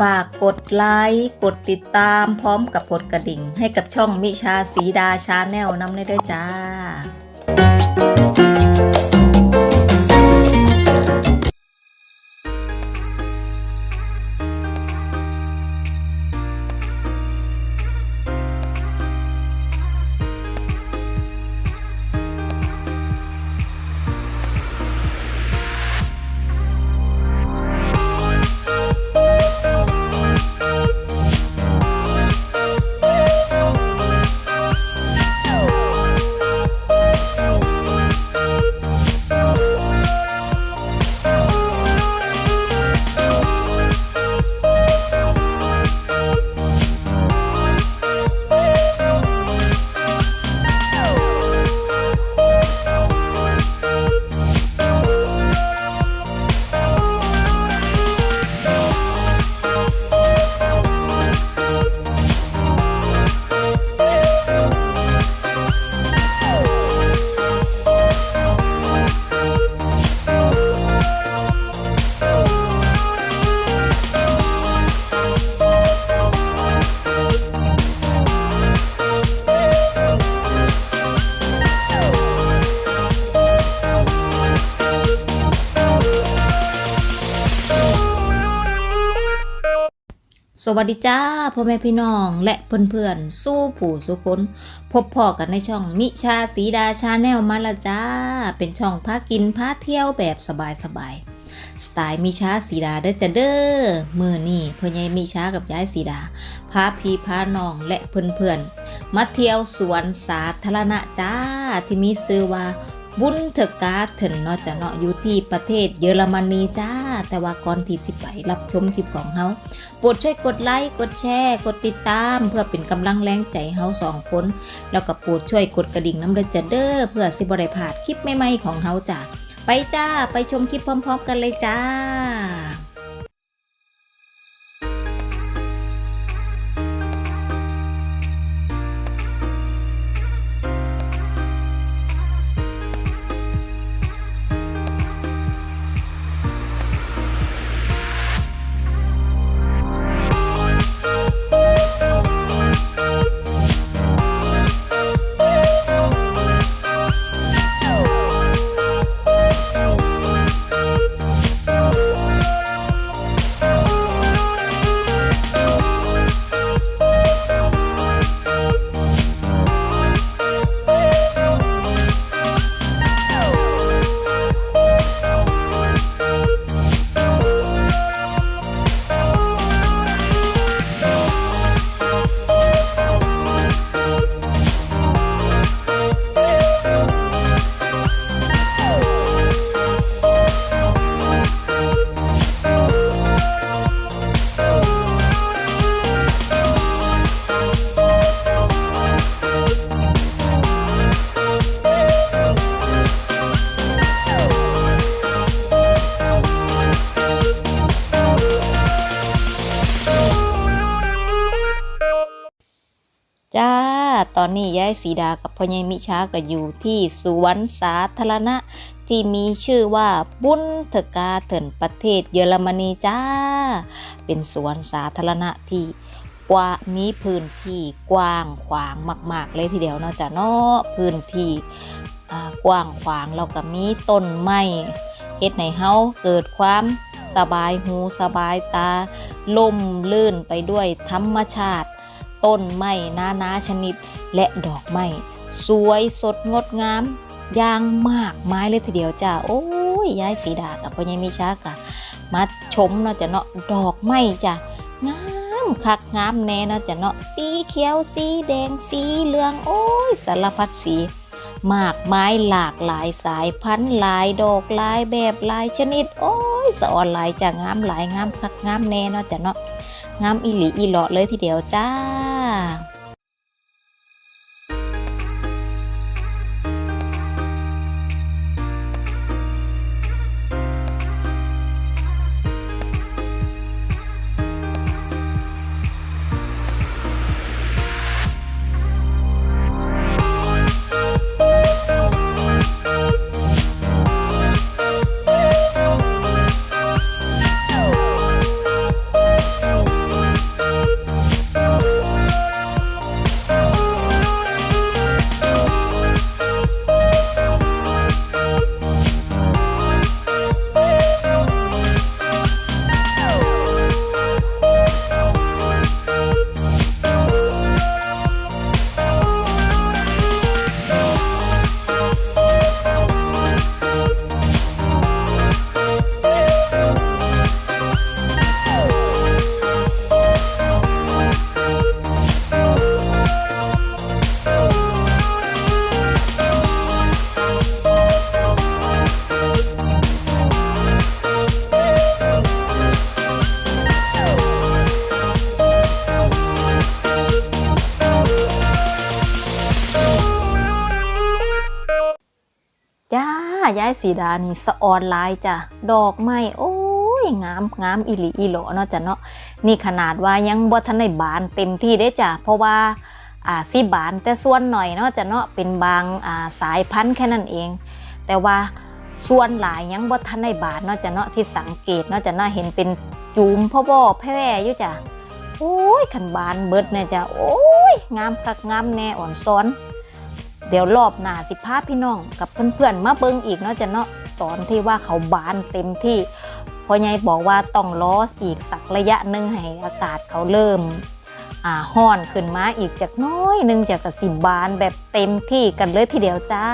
ฝากกดไลค์กดติดตามพร้อมกับกดกระดิ่ง ให้กับช่องมิชาสีดาชาแนลน้ำได้ด้วยจ้า สวัสดีจ้าพ่อแม่พี่น้องและเพื่อนๆสู้ผู้สู้คนพบพอกันในช่องมิชาสีดาชาแนลมาละจ้า เป็นช่องพากินพาเที่ยวแบบสบายๆสไตล์มิชาสีดาเด้อจ้าเด้อมือนี่พ่อใหญ่มิชากับยายสีดาพาพี่พาน้องและเพื่อนๆมาเที่ยวสวนสาธารณะจ้าที่มีชื่อว่า บุญเถการ์เถินเนาะจะเนาะอยู่ที่ประเทศเยอรมนีจ้า แต่ว่าก่อนที่สิไปรับชมคลิปของเฮาโปรดช่วยกดไลค์กดแชร์ กดติดตาม เพื่อเป็นกำลังแรงใจเฮาสองคน แล้วก็โปรดช่วยกดกระดิ่งน้ำเดือจเด้อเพื่อสิบริพลาดคลิปใหม่ๆของเฮาจ้าไปจ้าไปชมคลิปพร้อม ๆ กันเลยจ้า อนนี้ยายสีดากับพ่อใหญ่มิชาก็อยู่ที่สวนสาธารณะ ที่มีชื่อว่าบุญเถกาเถินประเทศเยอรมนีจ้า เป็นสวนสาธารณะที่กว่ามีพื้นที่กว้างขวางมาก ๆ เลยทีเดียวเนาะจ้ะเนาะพื้นที่กว้างขวางแล้วก็มีต้นไม้เฮ็ดให้เฮาเกิดความสบายหูสบายตาลมลื่นไปด้วยธรรมชาติ ต้นไม้นานาชนิด และดอกไม้สวยสดงดงามอย่างมากมายเลยทีเดียวจ้าโอ้ยยายสีดากับพ่อใหญ่มิชากะมาชมเนาะจ้ะเนาะดอกไม้จ้ะงามคักงามแน่เนาะจ้ะเนาะสีเขียวสีแดงสีเหลืองโอ้ยสารพัดสีมากไม้หลากหลายสายพันธุ์หลายดอกหลายแบบหลายชนิด โอ้ยสะออนหลายจ้ะงามหลายงามคักงามแน่เนาะจ้ะเนาะงามอีหลีอีหลอเลยทีเดียวจ้า ยา่ยสีดานี่สะออนหลายจ้ะดอกไม้โอ้ยงามงามอีหลีอีหลอเนาะจ้ะเนาะนี่ขนาดว่ายังบ่ทันได้บานเต็มที่ได้จ้ะเพราะว่าอ่าสิบานแต่ส่วนหน่อยเนาะจ้ะเนาะเป็นบางอ่าสายพันธุ์แค่นั้นเอง แต่ว่าส่วนหลายยังบ่ทันได้บานเนาะจ้ะเนาะสิสังเกตเนาะจ้ะเนาะเห็นเป็นจูมพ่อบ่แพร่อยู่จ้ะโอ้ยขันบานเบิดเนี่ยจ้ะโอ้ยงามคักงามแน่อ่อนซ้อน ดี๋ยวรอบหน้าสิพาพี่น้องกับเพื่อนๆมาเบิ่งอีกเนาะจ้ะเนาะตอนที่ว่าเขาบานเต็มที่พ่อใหญ่บอกว่าต้องรออีกสักระยะหนึ่งให้อากาศเขาเริ่มห่อนขึ้นมาอีกจากน้อยหนึงจากกสิบบานแบบเต็มที่กันเลยทีเดียวจ้า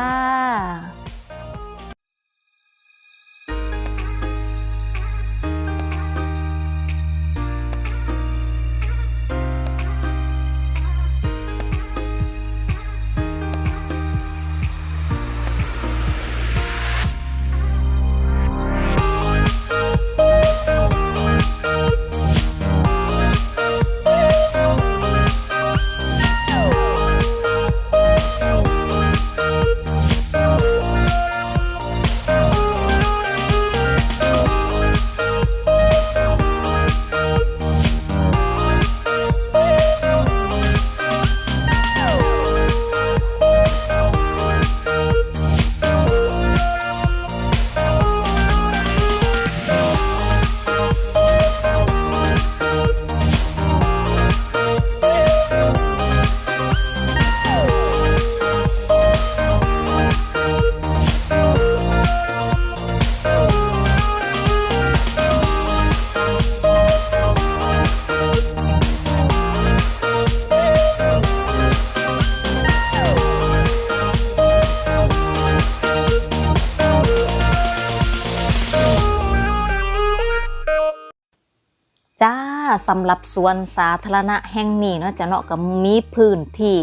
สำหรับสวนสาธารณะแห่งนี้เนาะจะเนาะก็มีพื้นที่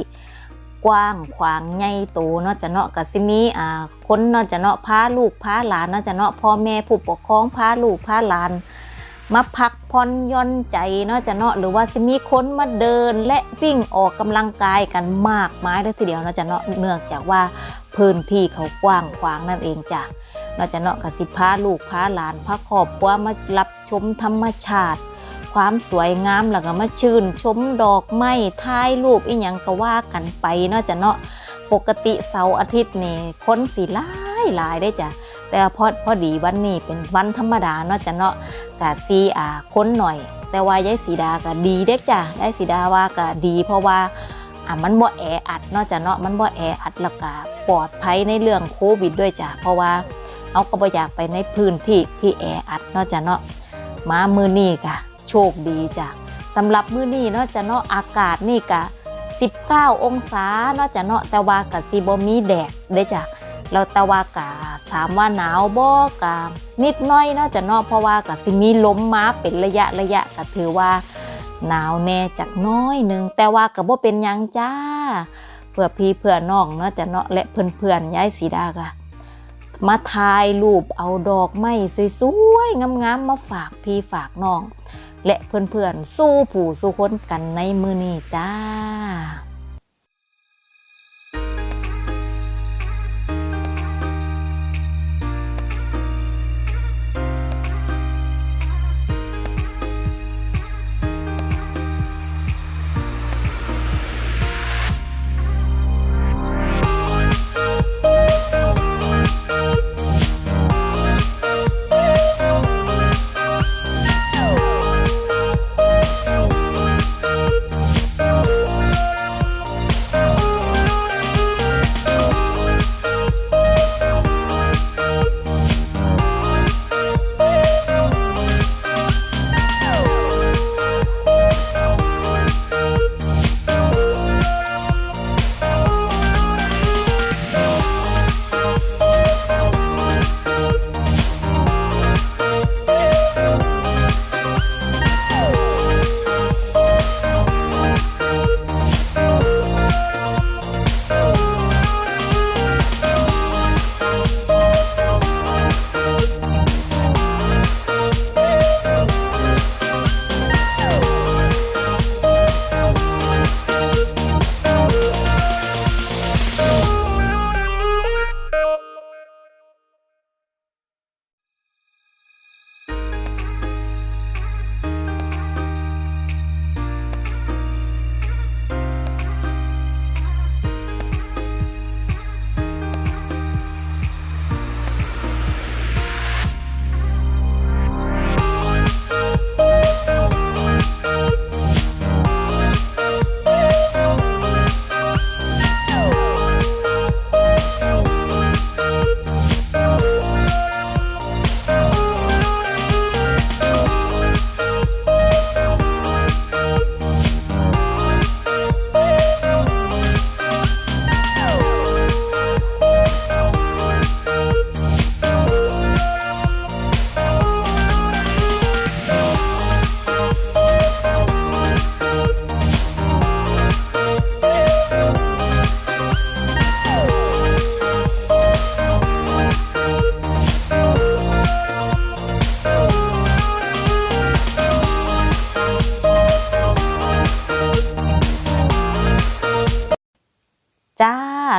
กว้างขวางใหญ่โตเนาะจะเนาะก็สิมีอ่าคนเนาะจะเนาะพาลูกพาหลานเนาะจะเนาะพ่อแม่ผู้ปกครองพาลูกพาหลานมาพักผ่อนย่อนใจเนาะจะเนาะหรือว่าสิมีคนมาเดินและวิ่งออกกำลังกายกันมากมายเลยทีเดียวเนาะจะเนาะเนื่องจากว่าพื้นที่เขากว้างขวางนั่นเองจ้ะเนาะจะเนาะก็สิพาลูกพาหลานพาครอบครัวมารับชมธรรมชาติ ความสวยงามแล้วก็มาชื่น ชมดอกไม้ถ่ายรูปอีหยังก็ว่ากันไปเนาะจ้ะเนาะปกติเสาร์อาทิตย์นี่คนสิหลายหลายได้จ้ะแต่พอพอดีวันนี้เป็นวันธรรมดาเนาะจ้ะเนาะกะซีอ่าคนหน่อย แต่ว่ายายสีดาก็ดีเด็กจ้ะยายสีดาว่าก็ดี เพราะว่าอะมันบ่แออัดเนาะจ้ะเนาะมันบ่แออัดแล้วก็ปลอดภัยในเรื่องโควิดด้วยจ้ะเพราะว่าเอาก็บ่อยากไปในพื้นที่ที่แออัดเนาะจ้ะเนาะมามือนี้กะ โชคดีจ้ะสำหรับมื้อนี้เนาะจะเนาะอากาศนี่กะ 19 องศาเนาะจะเนาะแต่ว่ากะสิบ่มีแดดได้จ้ะแล้วแต่ว่ากะถามว่าหนาวบ่กะนิดน้อยเนาะจะเนาะเพราะว่ากะสิมีลมมาเป็นระยะระยะก็ถือว่าหนาวแน่จักน้อยหนึ่งแต่ว่าก็บ่เป็นยังจ้าเพื่อพี่เพื่อน้องเนาะจะเนาะและเพื่อนๆยายสีดากะมาถ่ายรูปเอาดอกไม้สวยๆงามๆมาฝากพี่ฝากน้อง และเพื่อนๆ สู้ผู้สู้คนกันในมือนี้จ้า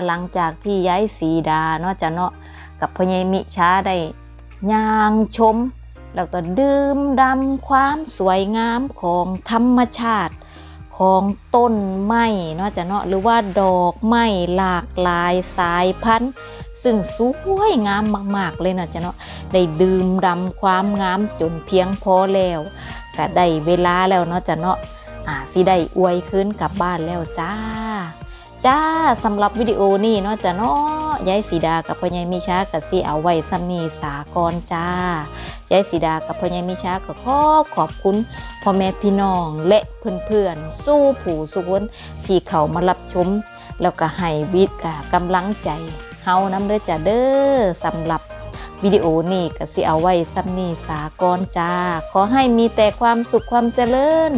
หลังจากที่ย้ายสีดาเนาะจ้ะเนาะกับพ่อใหญ่มิช้าได้ย่างชม แล้วก็ดื่มดำความสวยงามของธรรมชาติของต้นไม้เนาะจ้ะเนาะหรือว่าดอกไม้หลากหลายสายพันธุ์ ซึ่งสวยงามมากๆเลยเนาะจ้ะเนาะได้ดื่มดำความงามจนเพียงพอแล้วก็ได้เวลาแล้วเนาะจ้ะเนาะอ่าสิได้อวยคืนกลับบ้านแล้วจ้า จ้าสำหรับวิดีโอนี้เนาะจ้ะเนาะยายสีดากับพ่อใหญ่มิชากับสิเอาไว้ซ้ำนีสากรจ้ายายสีดากับพ่อใหญ่มิชาก็ขอขอบคุณพ่อแม่พี่น้องและเพื่อนๆ สู้ผู้สุคนที่เขามารับชม แล้วก็ให้วิทย์กับกำลังใจเฮานำเด้อจ้าเด้อสำหรับวิดีโอนี้ก็สิเอาไว้ซ้ำนีสากรจ้า ขอให้มีแต่ความสุขความเจริญ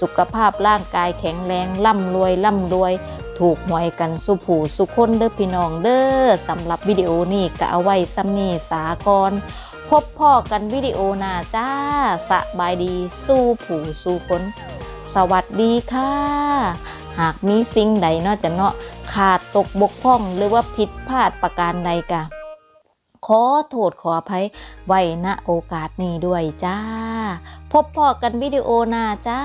สุขภาพร่างกายแข็งแรงร่ำรวยร่ำรวย ถูกหวยกันสุผูสุคนเด้อพี่น้องเด้อสำหรับวิดีโอนี้ก็เอาไว้ซ้ำนี้สากรพบพ่อกันวิดีโอหน้าจ้าสบายดีสู้ผู้สู้คน สวัสดีค่ะ หากมีสิ่งใดนอกจากเนาะขาดตกบกพร่องหรือว่าผิดพลาดประการใดกะขอโทษขออภัยไว้ณโอกาสนี้ด้วยจ้า พบพ่อกันวิดีโอหน้าจ้า